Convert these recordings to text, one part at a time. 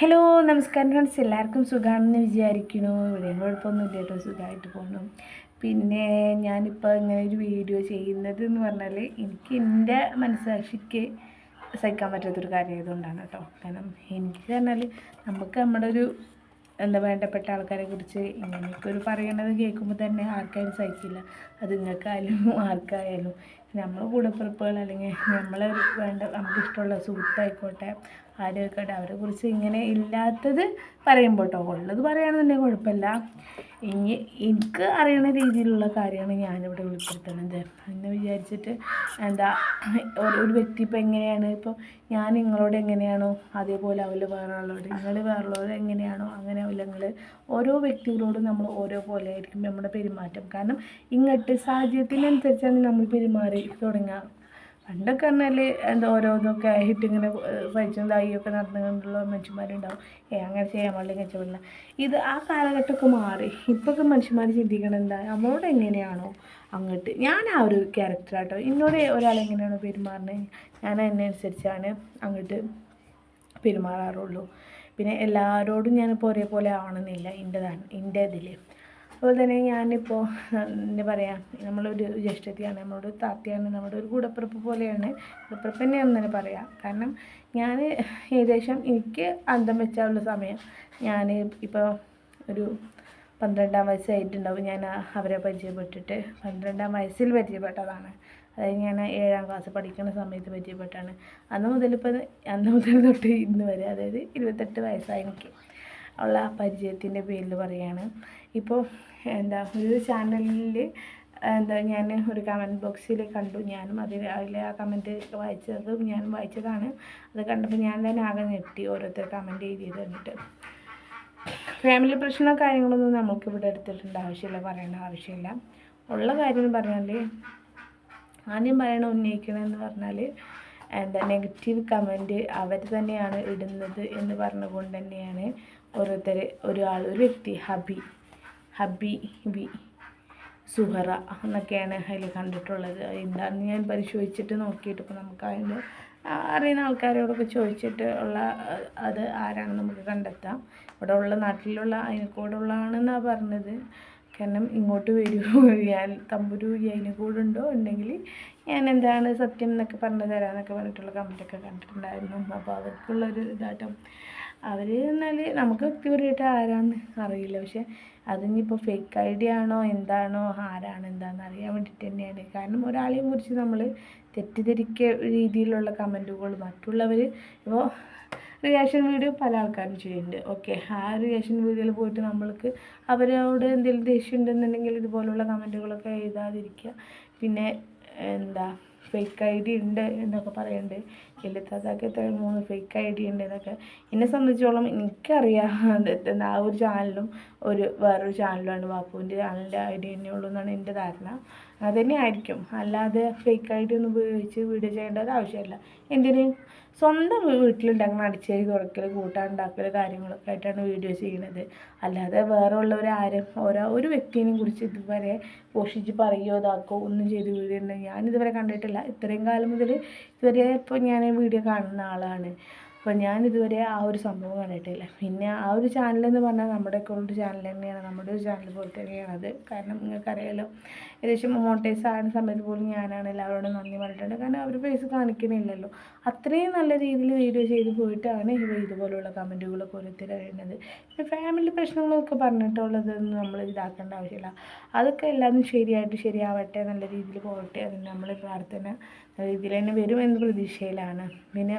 Hello നമസ്കാരം friends എല്ലാവർക്കും സുഖമാണെന്ന് വിചാരിക്കുന്നു. ഇവിടെ കുഴപ്പമൊന്നുമില്ല കേട്ടോ സുഖമായിട്ട് പോകണം പിന്നെ ഞാനിപ്പോൾ ഇങ്ങനെ ഒരു വീഡിയോ ചെയ്യുന്നത് എന്ന് പറഞ്ഞാൽ എനിക്ക് എന്റെ മനസ്സാക്ഷിക്ക് സഹിക്കാൻ പറ്റാത്തൊരു കാര്യം ആയതുകൊണ്ടാണ് കേട്ടോ. കാരണം എനിക്ക് പറഞ്ഞാൽ നമുക്ക് നമ്മുടെ ഒരു എന്താ വേണ്ടപ്പെട്ട ആൾക്കാരെ കുറിച്ച് ഇങ്ങനെയൊക്കെ ഒരു പറയണത് കേൾക്കുമ്പോൾ തന്നെ ആർക്കായാലും സഹിക്കില്ല. അത് നിങ്ങൾക്കായാലും ആർക്കായാലും. നമ്മളെ കൂടപ്പിറപ്പുകൾ അല്ലെങ്കിൽ നമ്മളെ വേണ്ട നമുക്ക് ഇഷ്ടമുള്ള സുഹൃത്തായിക്കോട്ടെ അവരെ കുറിച്ച് ഇങ്ങനെ ഇല്ലാത്തത് പറയുമ്പോൾ കേട്ടോ ഉള്ളത് പറയുകയാണെന്നുണ്ടെങ്കിൽ കുഴപ്പമില്ല. ഇനി എനിക്ക് അറിയണ രീതിയിലുള്ള കാര്യമാണ് ഞാനിവിടെ വെളിപ്പെടുത്തുന്നത് എന്ന് വിചാരിച്ചിട്ട് എന്താ ഒരു വ്യക്തി ഇപ്പോൾ എങ്ങനെയാണ് ഇപ്പോൾ ഞാൻ നിങ്ങളോട് എങ്ങനെയാണോ അതേപോലെ ആവില്ല വേറെ നിങ്ങൾ വേറുള്ളവർ എങ്ങനെയാണോ അങ്ങനെ ആവില്ല നിങ്ങൾ ഓരോ വ്യക്തികളോടും നമ്മൾ ഓരോ പോലെ ആയിരിക്കും നമ്മുടെ പെരുമാറ്റം. കാരണം ഇങ്ങോട്ട് സാഹചര്യത്തിനനുസരിച്ചാണ് നമ്മൾ പെരുമാറി തുടങ്ങുക പണ്ടൊക്കെ പറഞ്ഞാൽ എന്താ ഓരോന്നൊക്കെ ആയിട്ട് ഇങ്ങനെ പഠിച്ചും തായിയൊക്കെ നടന്നുകൊണ്ടുള്ള മനുഷ്യന്മാരുണ്ടാവും. ഏ അങ്ങനെ ചെയ്യാൻ പാടില്ല ഇങ്ങനെ പാടില്ല. ഇത് ആ കാലഘട്ടമൊക്കെ മാറി. ഇപ്പോഴൊക്കെ മനുഷ്യന്മാർ ചിന്തിക്കണം എന്താ? നമ്മളോട് എങ്ങനെയാണോ അങ്ങോട്ട്. ഞാൻ ആ ഒരു ക്യാരക്ടറാട്ടോ എന്നോട് ഒരാൾ എങ്ങനെയാണോ പെരുമാറുന്നത് ഞാൻ അതിനനുസരിച്ചാണ് അങ്ങോട്ട് പെരുമാറാറുള്ളൂ. പിന്നെ എല്ലാവരോടും ഞാനിപ്പോൾ ഒരേപോലെ ആവണമെന്നില്ല എന്റെതാണ് എന്റെ ഇതിൽ അതുപോലെ തന്നെ ഞാനിപ്പോൾ എന്താ പറയുക നമ്മളൊരു ജ്യേഷ്ഠത്തിയാണ് നമ്മളോട് താത്തയാണ് നമ്മുടെ ഒരു കൂടപ്പിറപ്പ് പോലെയാണ്. കൂടപ്പിറപ്പ് തന്നെയാണെന്ന് തന്നെ പറയാം. കാരണം ഞാൻ ഏകദേശം എനിക്ക് അന്തം വെച്ചാലുള്ള സമയം ഞാൻ ഇപ്പോൾ ഒരു പന്ത്രണ്ടാം വയസ്സായിട്ടുണ്ടാവും. ഞാൻ അവരെ പരിചയപ്പെട്ടിട്ട് പന്ത്രണ്ടാം വയസ്സിൽ പരിചയപ്പെട്ടതാണ്. അതായത് ഞാൻ ഏഴാം ക്ലാസ് പഠിക്കുന്ന സമയത്ത് പരിചയപ്പെട്ടാണ്. അന്ന് മുതൽ ഇപ്പോൾ അന്ന് മുതൽ തൊട്ട് ഇന്ന് വരെ അതായത് ഇരുപത്തെട്ട് വയസ്സായി എനിക്ക് ഉള്ള പരിചയത്തിന്റെ പേരിൽ പറയുകയാണ് ഇപ്പോൾ എന്താ ഒരു ചാനലിൽ എന്താ ഞാൻ ഒരു കമന്റ് ബോക്സിൽ കണ്ടു. ഞാനും അതിൽ അതിലെ ആ കമന്റ് വായിച്ചതും ഞാൻ വായിച്ചതാണ്. അത് കണ്ടപ്പോൾ ഞാൻ തന്നെ ആകെ ഞെട്ടി ഓരോരുത്തർ കമന്റ് എഴുതി തന്നിട്ട് ഫാമിലി പ്രശ്നമോ കാര്യങ്ങളൊന്നും നമുക്ക് ഇവിടെ എടുത്തിട്ടുണ്ട് ആവശ്യമില്ല പറയേണ്ട ആവശ്യമില്ല. ഉള്ള കാര്യം പറഞ്ഞാൽ ആദ്യം പറയണ ഉന്നയിക്കണമെന്ന് പറഞ്ഞാൽ എന്താ നെഗറ്റീവ് കമന്റ് അവർ തന്നെയാണ് ഇടുന്നത് എന്ന് പറഞ്ഞുകൊണ്ട് തന്നെയാണ് ഓരോരുത്തർ ഒരാൾ ഒരു വ്യക്തി ഹബി ഹബി ബി സുഹറ എന്നൊക്കെയാണ് അതിൽ കണ്ടിട്ടുള്ളത്. എന്താണെന്ന് ഞാൻ പരിശോധിച്ചിട്ട് നോക്കിയിട്ട് ഇപ്പോൾ നമുക്ക് അതിന്റെ അറിയുന്ന ആൾക്കാരോടൊക്കെ ചോദിച്ചിട്ട് ഉള്ള അത് ആരാണെന്ന് നമുക്ക് കണ്ടെത്താം. ഇവിടെ ഉള്ള നാട്ടിലുള്ള അതിനെക്കൂടുള്ളതാണെന്നാണ് പറഞ്ഞത്. കാരണം ഇങ്ങോട്ട് വരൂ ഞാൻ തമ്പുരു ഉണ്ടോ? ഉണ്ടെങ്കിൽ ഞാൻ എന്താണ് സത്യം എന്നൊക്കെ പറഞ്ഞു തരാമെന്നൊക്കെ പറഞ്ഞിട്ടുള്ള കമന്റൊക്കെ കണ്ടിട്ടുണ്ടായിരുന്നു. അപ്പോൾ അവർക്കുള്ളൊരു ഇതാട്ടോ. അവർ എന്നാൽ നമുക്ക് വ്യക്തിപരമായിട്ട് ആരാന്ന് അറിയില്ല. പക്ഷെ അതിനിപ്പോൾ ഫേക്ക് ഐ ഡി ആണോ എന്താണോ ആരാണ് എന്താണെന്ന് അറിയാൻ വേണ്ടിയിട്ട് തന്നെയാണ്. കാരണം ഒരാളെയും കുറിച്ച് നമ്മൾ തെറ്റിദ്ധരിക്ക രീതിയിലുള്ള കമന്റുകൾ മറ്റുള്ളവർ ഇപ്പോൾ റിയാക്ഷൻ വീഡിയോ പല ആൾക്കാരും ചെയ്യുന്നുണ്ട്. ഓക്കെ ആ റിയാക്ഷൻ വീഡിയോയിൽ പോയിട്ട് നമ്മൾക്ക് അവരോട് എന്തെങ്കിലും ദേഷ്യം ഉണ്ടെന്നുണ്ടെങ്കിൽ ഇതുപോലുള്ള കമന്റുകളൊക്കെ എഴുതാതിരിക്കുക. പിന്നെ എന്താ ഫേക്ക് ഐ ഡി ഉണ്ട് എന്നൊക്കെ പറയുന്നുണ്ട് എലിത്താത്താക്ക് എത്ര മൂന്ന് ഫേക്ക് ഐ ഡി ഉണ്ട് എന്നൊക്കെ. എന്നെ സംബന്ധിച്ചോളം എനിക്കറിയാം. ആ ഒരു ചാനലും ഒരു വേറൊരു ചാനലുമാണ് ബാപ്പുവിന്റെ ചാനലിന്റെ ഐ ഡി തന്നെ ഉള്ളൂ എന്നാണ് എന്റെ ധാരണ. അതുതന്നെ ആയിരിക്കും. അല്ലാതെ ഫേക്ക് ഐ ഡി ഒന്നും ഉപയോഗിച്ച് വീഡിയോ ചെയ്യേണ്ട ഒരു ആവശ്യമില്ല. എന്തിന്? സ്വന്തം വീട്ടിലുണ്ടാക്കുന്ന അടിച്ചേരി തുറക്കൽ കൂട്ടാനുണ്ടാക്കൽ കാര്യങ്ങളൊക്കെ ആയിട്ടാണ് വീഡിയോ ചെയ്യുന്നത് അല്ലാതെ വേറെ ഉള്ളവർ ആരും ഓരോ ഒരു വ്യക്തിയെയും കുറിച്ച് ഇതുവരെ പോഷിച്ച് പറയുകയോ ഇതാക്കോ ഒന്നും ചെയ്ത് വീഡിയോ ഉണ്ടെങ്കിൽ ഞാനിതുവരെ കണ്ടിട്ടില്ല. ഇത്രയും കാലം മുതൽ ഇതുവരെ ഇപ്പോൾ ഞാൻ വീഡിയോ കാണുന്ന ആളാണ്. അപ്പോൾ ഞാൻ ഇതുവരെ ആ ഒരു സംഭവം കണ്ടിട്ടില്ല. പിന്നെ ആ ഒരു ചാനലെന്ന് എന്ന് പറഞ്ഞാൽ നമ്മുടെ ഒരു ചാനൽ തന്നെയാണ്. നമ്മുടെ ഒരു ചാനൽ പോലെ തന്നെയാണ് അത്. കാരണം നിങ്ങൾക്കറിയാലോ ഏകദേശം മോട്ടേഴ്സ് ആകുന്ന സമയത്ത് പോലും ഞാനാണ് എല്ലാവരോടും നന്ദി പറഞ്ഞിട്ടുണ്ട്. കാരണം അവർ ഫേസ് കാണിക്കണില്ലല്ലോ. അത്രയും നല്ല രീതിയിൽ വീഡിയോ ചെയ്ത് പോയിട്ടാണ് ഇവ ഇതുപോലുള്ള കമന്റുകളൊക്കെ ഓരോരുത്തർ അറിയുന്നത് പിന്നെ ഫാമിലി പ്രശ്നങ്ങളൊക്കെ പറഞ്ഞിട്ടുള്ളതൊന്നും നമ്മൾ ഇതാക്കേണ്ട ആവശ്യമില്ല. അതൊക്കെ എല്ലാവരും ശരിയായിട്ട് ശരിയാവട്ടെ നല്ല രീതിയിൽ പോകട്ടെ. അതിന് നമ്മൾ പ്രാർത്ഥന നല്ല രീതിയിൽ തന്നെ വരുമെന്ന പ്രതീക്ഷയിലാണ്. പിന്നെ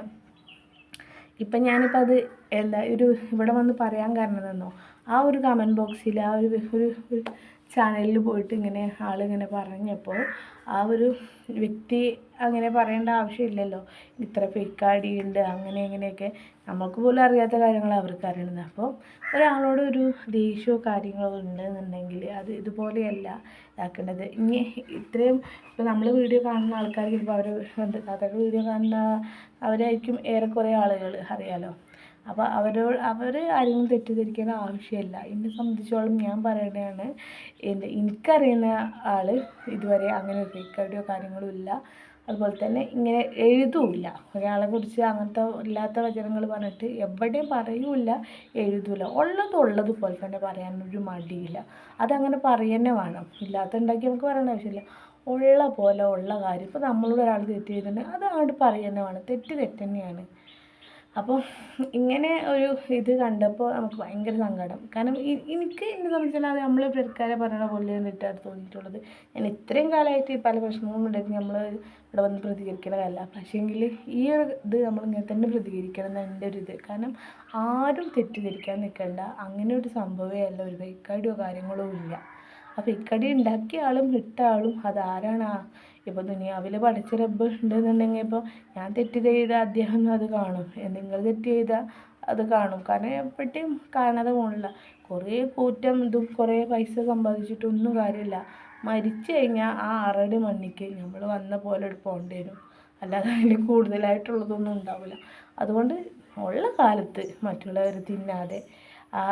ഇപ്പം ഞാനിപ്പോൾ അത് എന്താ ഒരു ഇവിടെ വന്ന് പറയാൻ കാരണം തന്നോ ആ ഒരു കമന്റ് ബോക്സിൽ ആ ഒരു ഒരു ചാനലിൽ പോയിട്ട് ഇങ്ങനെ ആളിങ്ങനെ പറഞ്ഞപ്പോൾ ആ ഒരു വ്യക്തി അങ്ങനെ പറയേണ്ട ആവശ്യമില്ലല്ലോ ഇത്ര ഫേക്ക് ഉണ്ട് അങ്ങനെ ഇങ്ങനെയൊക്കെ. നമുക്ക് പോലും അറിയാത്ത കാര്യങ്ങൾ അവർക്ക് അറിയണത് അപ്പോൾ ഒരാളോട് ഒരു ദേഷ്യമോ കാര്യങ്ങളോ ഉണ്ടെന്നുണ്ടെങ്കിൽ അത് ഇതുപോലെയല്ല ഇതാക്കേണ്ടത്. ഇനി ഇത്രയും ഇപ്പോൾ നമ്മൾ വീഡിയോ കാണുന്ന ആൾക്കാർക്ക് ഇപ്പോൾ അവർ കഥകൾ വീഡിയോ കാണുന്ന അവരായിരിക്കും ഏറെക്കുറെ ആളുകൾ അറിയാലോ. അപ്പോൾ അവരോട് അവർ ആരെങ്കിലും തെറ്റിദ്ധരിക്കേണ്ട ആവശ്യമില്ല. എന്നെ സംബന്ധിച്ചോളം ഞാൻ പറയുന്നതാണ് എന്റെ എനിക്കറിയുന്ന ആൾ ഇതുവരെ അങ്ങനെ ഒരു ഐഡിയോ കാര്യങ്ങളും ഇല്ല. അതുപോലെ തന്നെ ഇങ്ങനെ എഴുതൂല്ല. ഒരാളെ കുറിച്ച് അങ്ങനത്തെ ഇല്ലാത്ത വചനങ്ങൾ പറഞ്ഞിട്ട് എവിടെയും പറയൂല എഴുതൂല ഉള്ളത് ഉള്ളത് പോലെ തന്നെ പറയാനൊരു മടിയില്ല. അതങ്ങനെ പറയുന്നേ വേണം. ഇല്ലാത്ത ഉണ്ടാക്കി നമുക്ക് പറയേണ്ട ആവശ്യമില്ല. ഉള്ള പോലെ ഉള്ള കാര്യം. ഇപ്പോൾ നമ്മളോട് ഒരാൾ തെറ്റ് ചെയ്തിട്ടുണ്ടെങ്കിൽ അത് അങ്ങോട്ട് വേണം. തെറ്റ് തെറ്റ് തന്നെയാണ് അപ്പോൾ ഇങ്ങനെ ഒരു ഇത് കണ്ടപ്പോൾ നമുക്ക് ഭയങ്കര സങ്കടം. കാരണം എനിക്ക് എന്നെ സംബന്ധിച്ചാൽ അത് നമ്മൾ പെരക്കാരെ പറയണ പോലെ എന്നിട്ടാണ് തോന്നിയിട്ടുള്ളത്. ഞാൻ ഇത്രയും കാലമായിട്ട് പല പ്രശ്നങ്ങളും ഉണ്ടെങ്കിൽ നമ്മൾ ഇവിടെ വന്ന് പ്രതികരിക്കണതല്ല. പക്ഷേങ്കിൽ ഈ ഒരു ഇത് നമ്മൾ ഇങ്ങനെ തന്നെ പ്രതികരിക്കണം എന്നാണ് എന്റെ ഒരു ഇത്. കാരണം ആരും തെറ്റിദ്ധരിക്കാൻ നിൽക്കണ്ട. അങ്ങനെ ഒരു സംഭവമേ അല്ല ഒരു ഫേക്കടിയോ കാര്യങ്ങളോ ഇല്ല. അപ്പോൾ ഇക്കടി ഉണ്ടാക്കിയ ആളും ഇട്ട ആളും അതാരാണ് ഇപ്പോൾ ദുനിയാവിൽ പഠിച്ച റബ്ബ് ഉണ്ടെന്നുണ്ടെങ്കിൽ ഇപ്പോൾ ഞാൻ തെറ്റ് ചെയ്ത അദ്ദേഹം അത് കാണും. നിങ്ങൾ തെറ്റ് ചെയ്താൽ അത് കാണും. കാരണം എപ്പോഴും കാണാതെ പോകണില്ല കുറേ കൂറ്റം ഇതും കുറേ പൈസ സമ്പാദിച്ചിട്ടൊന്നും കാര്യമില്ല. മരിച്ചു കഴിഞ്ഞാൽ ആ ആറടി മണ്ണിക്ക് നമ്മൾ വന്ന പോലെ പോകേണ്ടി വരും. അല്ലാതെ അതിൽ കൂടുതലായിട്ടുള്ളതൊന്നും ഉണ്ടാവില്ല. അതുകൊണ്ട് ഉള്ള കാലത്ത് മറ്റുള്ളവർ തിന്നാതെ ആ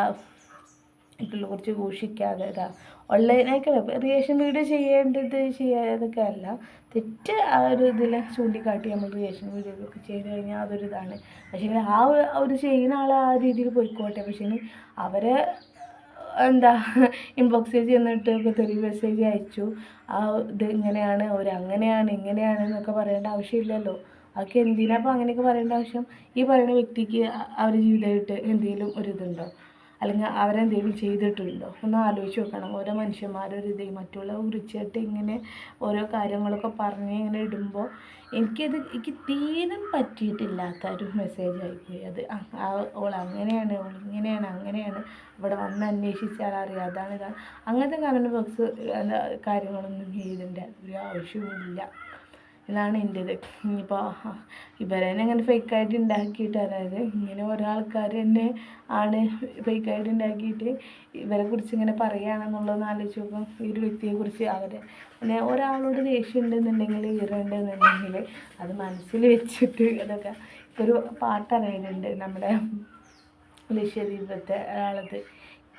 കുറച്ച് ഘോഷിക്കാതെ ഇതാ. ഓൺലൈനായിട്ട് റിയേഷൻ വീഡിയോ ചെയ്യേണ്ടത് ചെയ്യാതൊക്കെ അല്ല. തെറ്റ് ആ ഒരു ഇതിൽ ചൂണ്ടിക്കാട്ടി നമ്മൾ റിയേഷൻ വീഡിയോ ഒക്കെ ചെയ്ത് കഴിഞ്ഞാൽ അതൊരു ഇതാണ്. പക്ഷേ ആ ഒരു ചെയ്യുന്ന ആൾ ആ രീതിയിൽ പോയിക്കോട്ടെ. പക്ഷേ അവരെ എന്താ ഇൻബോക്സിൽ ചെന്നിട്ട് ഒക്കെ തെറി മെസ്സേജ് അയച്ചു. ആ ഇത് ഇങ്ങനെയാണ് അവർ അങ്ങനെയാണ് ഇങ്ങനെയാണ് എന്നൊക്കെ പറയേണ്ട ആവശ്യമില്ലല്ലോ. അതൊക്കെ എന്തിനാ അപ്പോൾ അങ്ങനെയൊക്കെ പറയേണ്ട ആവശ്യം? ഈ പറയുന്ന വ്യക്തിക്ക് അവരുടെ ജീവിതമായിട്ട് എന്തെങ്കിലും ഒരു ഇതുണ്ടോ? അല്ലെങ്കിൽ അവരെന്തെങ്കിലും ചെയ്തിട്ടുണ്ടോ? ഒന്ന് ആലോചിച്ച് നോക്കണം. ഓരോ മനുഷ്യന്മാരൊരു ഇതേ മറ്റുള്ള കുറിച്ചിട്ട് ഇങ്ങനെ ഓരോ കാര്യങ്ങളൊക്കെ പറഞ്ഞ് ഇങ്ങനെ ഇടുമ്പോൾ എനിക്കത് എനിക്ക് തീരെ പറ്റിയിട്ടില്ലാത്ത ഒരു മെസ്സേജ് ആയിപ്പോയി അത് ഓൾ അങ്ങനെയാണ് ഓൾ ഇങ്ങനെയാണ് അങ്ങനെയാണ്. ഇവിടെ വന്ന് അന്വേഷിച്ചാൽ അറിയാം. അതാണ് ഇതാണ്. അങ്ങനത്തെ കമന്റ് ബോക്സ് കാര്യങ്ങളൊന്നും ചെയ്തിട്ടുണ്ട് ഒരു ആവശ്യവുമില്ല. ഇതാണ് എന്റെ ഇത് ഇനിയിപ്പോൾ ഇവരെ തന്നെ അങ്ങനെ ഫേക്കായിട്ട് ഉണ്ടാക്കിയിട്ട് അതായത് ഇങ്ങനെ ഓരോ ആൾക്കാർ തന്നെ ആണ് ഫേക്കായിട്ട് ഉണ്ടാക്കിയിട്ട് ഇവരെ കുറിച്ച് ഇങ്ങനെ പറയുകയാണെന്നുള്ളതെന്ന് ആലോചിച്ച് നോക്കും ഈ ഒരു വ്യക്തിയെ കുറിച്ച് അവരെ പിന്നെ ഒരാളോട് ദേഷ്യം ഉണ്ടെന്നുണ്ടെങ്കിൽ ഈറുണ്ടെന്നുണ്ടെങ്കിൽ അത് മനസ്സിൽ വെച്ചിട്ട് അതൊക്കെ ഒരു പാട്ടറിയുന്നുണ്ട് നമ്മുടെ ലക്ഷദ്വീപത്തെ ഒരാളത്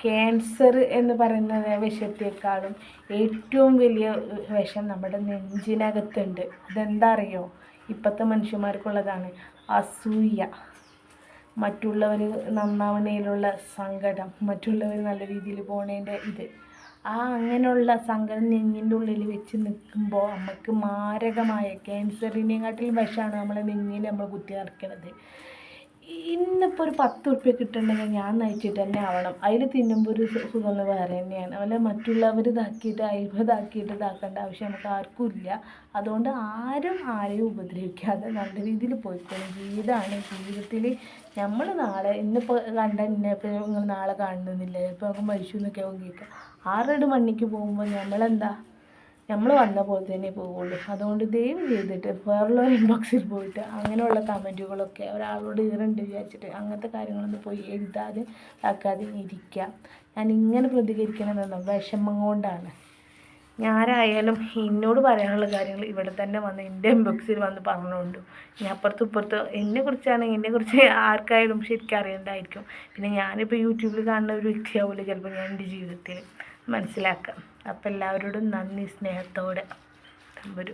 ക്യാൻസർ എന്ന് പറയുന്ന വിഷയത്തെക്കാളും ഏറ്റവും വലിയ വിഷം നമ്മുടെ നെഞ്ചിനകത്തുണ്ട്. അതെന്താ അറിയോ ഇപ്പോഴത്തെ മനുഷ്യന്മാർക്കുള്ളതാണ് അസൂയ. മറ്റുള്ളവർ നന്നാവണേലുള്ള സങ്കടം മറ്റുള്ളവർ നല്ല രീതിയിൽ പോണേന്റെ ഇത്. ആ അങ്ങനെയുള്ള സങ്കടം നെഞ്ഞിന്റെ ഉള്ളിൽ വെച്ച് നിൽക്കുമ്പോൾ നമുക്ക് മാരകമായ ക്യാൻസറിനെക്കാട്ടിലും വിഷമാണ് നമ്മളെ നെഞ്ഞിൽ നമ്മൾ കുത്തി നിറയ്ക്കണത്. ഇന്നിപ്പോൾ ഒരു പത്ത് ഉറുപ്പ്യ കിട്ടുന്നുണ്ടെങ്കിൽ ഞാൻ നയിച്ചിട്ട് തന്നെ ആവണം. അതിൽ തിന്നുമ്പോൾ ഒരു സുഖം വേറെ തന്നെയാണ്. അതുപോലെ മറ്റുള്ളവർ ഇതാക്കിയിട്ട് അഴിമതാക്കിയിട്ട് ഇതാക്കേണ്ട ആവശ്യം നമുക്ക് ആർക്കും ഇല്ല. അതുകൊണ്ട് ആരും ആരെയും ഉപദ്രവിക്കാതെ നല്ല രീതിയിൽ പോയിക്കോളും. ജീവിതമാണ് ജീവിതത്തിൽ നമ്മൾ നാളെ ഇന്നിപ്പോൾ കണ്ട ഇന്നെ ഇപ്പോൾ നിങ്ങൾ നാളെ കാണുന്നില്ല ചിലപ്പോൾ നമുക്ക് മരിച്ചു എന്നൊക്കെ ആവും കേൾക്കുക ആറടി മണ്ണിക്ക് പോകുമ്പോൾ നമ്മളെന്താ നമ്മൾ വന്ന പോലെ തന്നെ പോവുള്ളൂ. അതുകൊണ്ട് ദയവ് ചെയ്തിട്ട് വേറുള്ള ഇൻബോക്സിൽ പോയിട്ട് അങ്ങനെയുള്ള കമന്റുകളൊക്കെ ഒരാളോട് ഈറുണ്ട് വിചാരിച്ചിട്ട് അങ്ങനത്തെ കാര്യങ്ങളൊന്നും പോയി എഴുതാതെ ആക്കാതെ ഇരിക്കുക ഞാൻ ഇങ്ങനെ പ്രതികരിക്കണമെന്ന വിഷമം കൊണ്ടാണ്. ഞാനായാലും എന്നോട് പറയാനുള്ള കാര്യങ്ങൾ ഇവിടെ തന്നെ വന്ന് എന്റെ ഇൻബോക്സിൽ വന്ന് പറഞ്ഞുകൊണ്ട് ഞാൻ അപ്പുറത്തും ഇപ്പുറത്ത് എന്നെ എന്നെക്കുറിച്ച് എന്നെ കുറിച്ച് ആർക്കായാലും ശരിക്കും അറിയണ്ടായിരിക്കും പിന്നെ ഞാനിപ്പോൾ യൂട്യൂബിൽ കാണുന്ന ഒരു വ്യക്തിയാവില്ല ചിലപ്പോൾ ഞാൻ എന്റെ ജീവിതത്തിൽ മനസ്സിലാക്കാം. അപ്പോൾ എല്ലാവരോടും നന്ദി സ്നേഹത്തോടെ. ഒരു